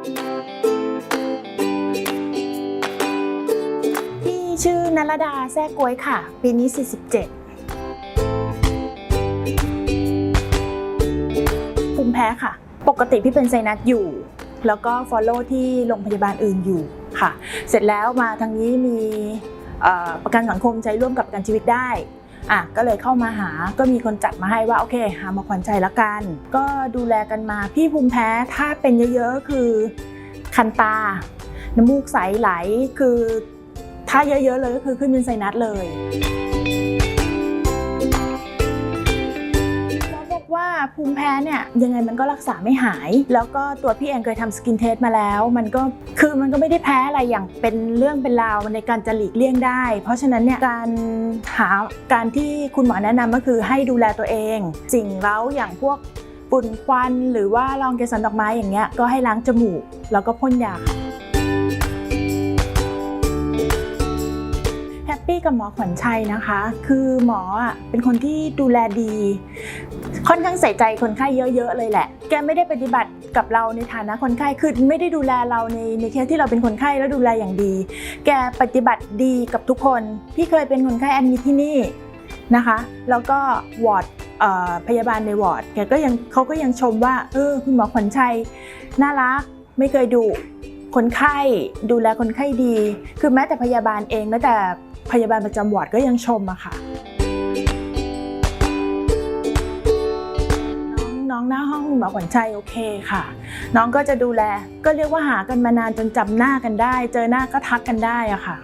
พี่ชื่อนรดาแซ่กวยค่ะ ปีนี้ 47 ภูมิแพ้ค่ะ ปกติพี่เป็นไซนัสอยู่ แล้วก็ follow ที่โรงพยาบาลอื่นอยู่ค่ะ เสร็จแล้วมาทางนี้มีประกันสังคมใช้ร่วมกับประกันชีวิตได้ อะก็เลยเข้ามาหาก็มีคนจัดมาให้ว่าโอเค หามาขวัญใจละกัน ก็ดูแลกันมาพี่ภูมิแพ้ถ้าเป็นเยอะๆคือคันตา น้ำมูกใสไหลคือถ้าเยอะๆเลยก็คือขึ้นเป็นไซนัสเลย ภูมิแพ้เนี่ยยังไงมันก็รักษาไม่หาย แล้วก็ตัวพี่เองเคยทำสกินเทสมาแล้ว มันก็คือมันก็ไม่ได้แพ้อะไรอย่างเป็นเรื่องเป็นราวในการจะหลีกเลี่ยงได้ เพราะฉะนั้นเนี่ยการหาการที่คุณหมอแนะนำก็คือให้ดูแลตัวเอง สิ่งเร้าอย่างพวกฝุ่นควันหรือว่าลองเกสรดอกไม้อย่างเงี้ยก็ให้ล้างจมูก แล้วก็พ่นยาแฮ กับหมอขวัญชัยนะคะ คือหมอเป็นคนที่ดูแลดี ค่อนข้างใส่ใจคนไข้เยอะ ๆ เลยแหละ แกไม่ได้ปฏิบัติกับเราในฐานะคนไข้คือไม่ได้ดูแลเราในในเคสที่เราเป็นคนไข้แล้วดูแลอย่างดี แกปฏิบัติดีกับทุกคน พี่เคยเป็นคนไข้แอดมิทที่นี่นะคะ แล้วก็วอร์ดพยาบาลในวอร์ดแกก็ยังเขาก็ยังชมว่าเออคุณหมอขวัญชัยน่ารักไม่เคยดุคนไข้ดูแลคนไข้ดี คือแม้แต่พยาบาลเองแม้แต่ พยาบาลประจำวอร์ดก็ยังชมอะค่ะน้องน้องหน้าห้องหมอขวัญชัยโอเคค่ะ น้องก็จะดูแล ก็เรียกว่าหากันมานานจนจำหน้ากันได้ เจอหน้าก็ทักกันได้อะค่ะ